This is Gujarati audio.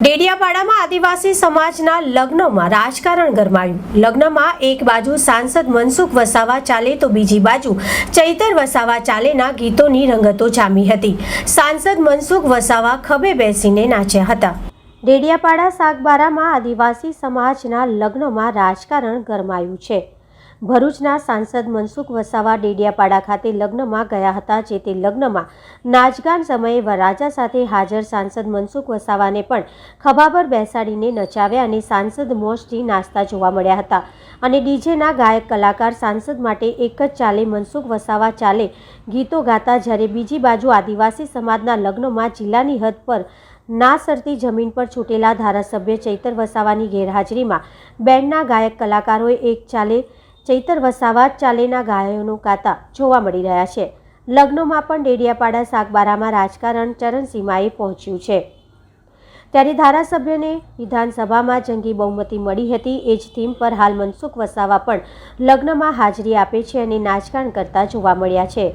ડેડિયાપાડામાં આદિવાસી સમાજના લગ્નમાં રાજકારણ ગરમાયું. લગ્નમાં એક બાજુ સાંસદ મનસુખ વસાવા ચાલે તો બીજી બાજુ ચૈતર વસાવા ચાલેના ગીતોની રંગતો જામી હતી. સાંસદ મનસુખ વસાવા ખભે બેસીને નાચ્યા હતા. ડેડિયાપાડા સાગબારામાં આદિવાસી સમાજના લગ્નમાં રાજકારણ ગરમાયું છે. ભરૂચના સાંસદ મનસુખ વસાવા ડેડિયાપાડા ખાતે લગ્નમાં ગયા હતા, જે તે લગ્નમાં નાચગાન સમયે વરરાજા સાથે હાજર સાંસદ મનસુખ વસાવાને પણ ખભા પર બેસાડીને નચાવ્યા અને સાંસદ મોજથી નાચતા જોવા મળ્યા હતા. અને ડીજેના ગાયક કલાકાર સાંસદ માટે એક જ ચાલે મનસુખ વસાવા ચાલે ગીતો ગાતા જ્યારે બીજી બાજુ આદિવાસી સમાજના લગ્નમાં જિલ્લાની હદ પર ના સરતી જમીન પર છૂટેલા ધારાસભ્ય ચૈતર વસાવાની ગેરહાજરીમાં બેન્ડના ગાયક કલાકારોએ એક ચાલે ચૈતર વસાવા ચાલેના ગાયોનું કાતા જોવા મળી રહ્યા છે. લગ્નોમાં પણ ડેડિયાપાડા સાગબારામાં રાજકારણ ચરણસીમાએ પહોંચ્યું છે. ત્યારે ધારાસભ્યને વિધાનસભામાં જંગી બહુમતી મળી હતી. એ જ થીમ પર હાલ મનસુખ વસાવા પણ લગ્નમાં હાજરી આપે છે અને નાચગાન કરતા જોવા મળ્યા છે.